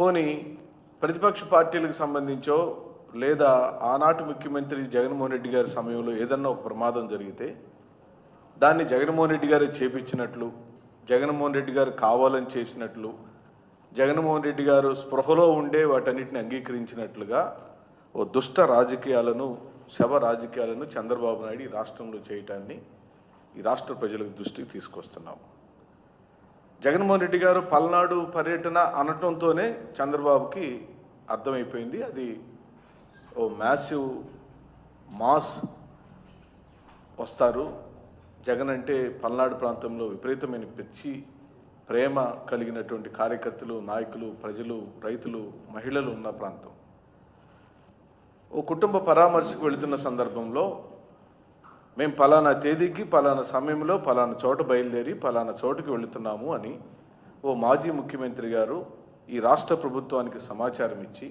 పోని ప్రతిపక్ష పార్టీలకు సంబంధించో లేదా ఆనాటి ముఖ్యమంత్రి జగన్మోహన్ రెడ్డి గారి సమయంలో ఏదన్నా ఒక ప్రమాదం జరిగితే దాన్ని జగన్మోహన్ రెడ్డి గారే చేపించినట్లు జగన్మోహన్ రెడ్డి గారు కావాలని చేసినట్లు జగన్మోహన్ రెడ్డి గారు స్పృహలో ఉండే వాటన్నిటిని అంగీకరించినట్లుగా ఓ దుష్ట రాజకీయాలను శవ రాజకీయాలను చంద్రబాబు నాయుడు ఈ రాష్ట్రంలో చేయటాన్ని ఈ రాష్ట్ర ప్రజలకు దృష్టికి తీసుకొస్తున్నాము. జగన్మోహన్ రెడ్డి గారు పల్నాడు పర్యటన అనటంతోనే చంద్రబాబుకి అర్థమైపోయింది. అది ఓ మ్యాసివ్ మాస్ వస్తారు. జగన్ అంటే పల్నాడు ప్రాంతంలో విపరీతమైన పిచ్చి ప్రేమ కలిగినటువంటి కార్యకర్తలు నాయకులు ప్రజలు రైతులు మహిళలు ఉన్న ప్రాంతం. ఓ కుటుంబ పరామర్శకు వెళుతున్న సందర్భంలో మేము పలానా తేదీకి పలానా సమయంలో పలానా చోట బయలుదేరి పలానా చోటుకి వెళుతున్నాము అని ఓ మాజీ ముఖ్యమంత్రి గారు ఈ రాష్ట్ర ప్రభుత్వానికి సమాచారం ఇచ్చి